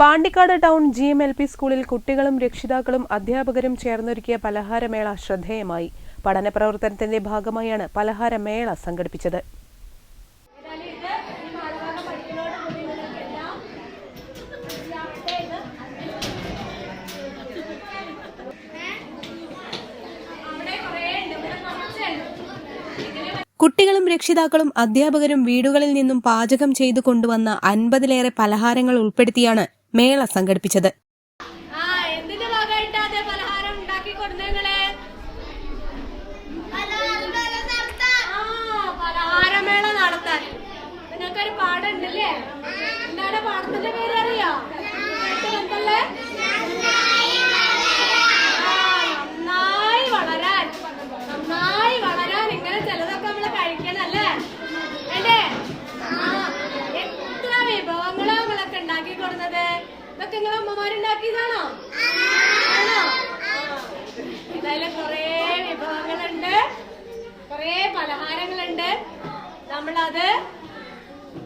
Pandikkad town G M L P സ്കൂളിൽ കുട്ടികളും രക്ഷിതാക്കളും അധ്യാപകരും ചേർന്നൊരുക്കിയ പലഹാരമേള ശ്രദ്ധേയമായി. പഠന പ്രവർത്തനത്തിന്റെ ഭാഗമായാണ് പലഹാരമേള സംഘടിപ്പിച്ചത്. കുട്ടികളും രക്ഷിതാക്കളും അധ്യാപകരും വീടുകളിൽ നിന്നും പാചകം ചെയ്തു കൊണ്ടുവന്ന അൻപതിലേറെ പലഹാരങ്ങൾ ഉൾപ്പെടുത്തിയാണ് മേള സംഘടിപ്പിച്ചത്. പാടത്തിന്റെ ഇങ്ങനെ ചിലതൊക്കെ നമ്മൾ കഴിക്കണല്ലേ ആ എത്ര വിഭവങ്ങളാ നമ്മളൊക്കെ ഉണ്ടാക്കി കൊടുത്തത് ഇതൊക്കെ നിങ്ങളെ അമ്മമാരുണ്ടാക്കിയതാണോ? ആണോ? എന്തായാലും കൊറേ വിഭവങ്ങളുണ്ട്. കുറേ പലഹാരങ്ങളുണ്ട്. നമ്മളത്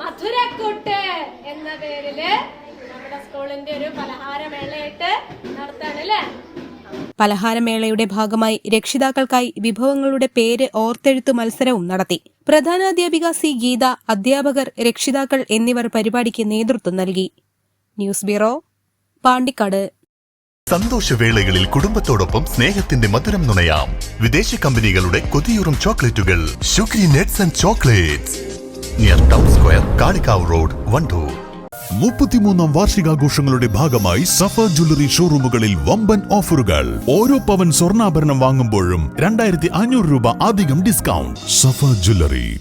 മധുരക്കൂട്ട് എന്ന പേരിൽ നമ്മുടെ സ്കൂളിന്റെ ഒരു പലഹാരമേളയായിട്ട് നടത്താണല്ലേ? പലഹാരമേളയുടെ ഭാഗമായി രക്ഷിതാക്കൾക്കായി വിഭവങ്ങളുടെ പേര് ഓർത്തെഴുത്തു മത്സരവും നടത്തി. പ്രധാനാധ്യാപിക സി ഗീത അധ്യാപകർ രക്ഷിതാക്കൾ എന്നിവർ പരിപാടിക്ക് നേതൃത്വം നൽകി. News bureau Pandikkad. സന്തോഷവേളകളിൽ കുടുംബത്തോടൊപ്പം സ്നേഹത്തിന്റെ മധുരം നുണയാം. വിദേശ കമ്പനികളുടെ കൊതിയൂറും ചോക്ലേറ്റുകൾ. ഷുഗ്രി nets and chocolates. Near town square Kalikavu road Wandoor. മുപ്പത്തിമൂന്നാം വാർഷികാഘോഷങ്ങളുടെ ഭാഗമായി സഫ ജ്വല്ലറി ഷോറൂമുകളിൽ വമ്പൻ ഓഫറുകൾ. ഓരോ പവൻ സ്വർണാഭരണം വാങ്ങുമ്പോഴും രണ്ടായിരത്തി അഞ്ഞൂറ് രൂപ അധികം ഡിസ്കൗണ്ട്. സഫ ജ്വല്ലറി.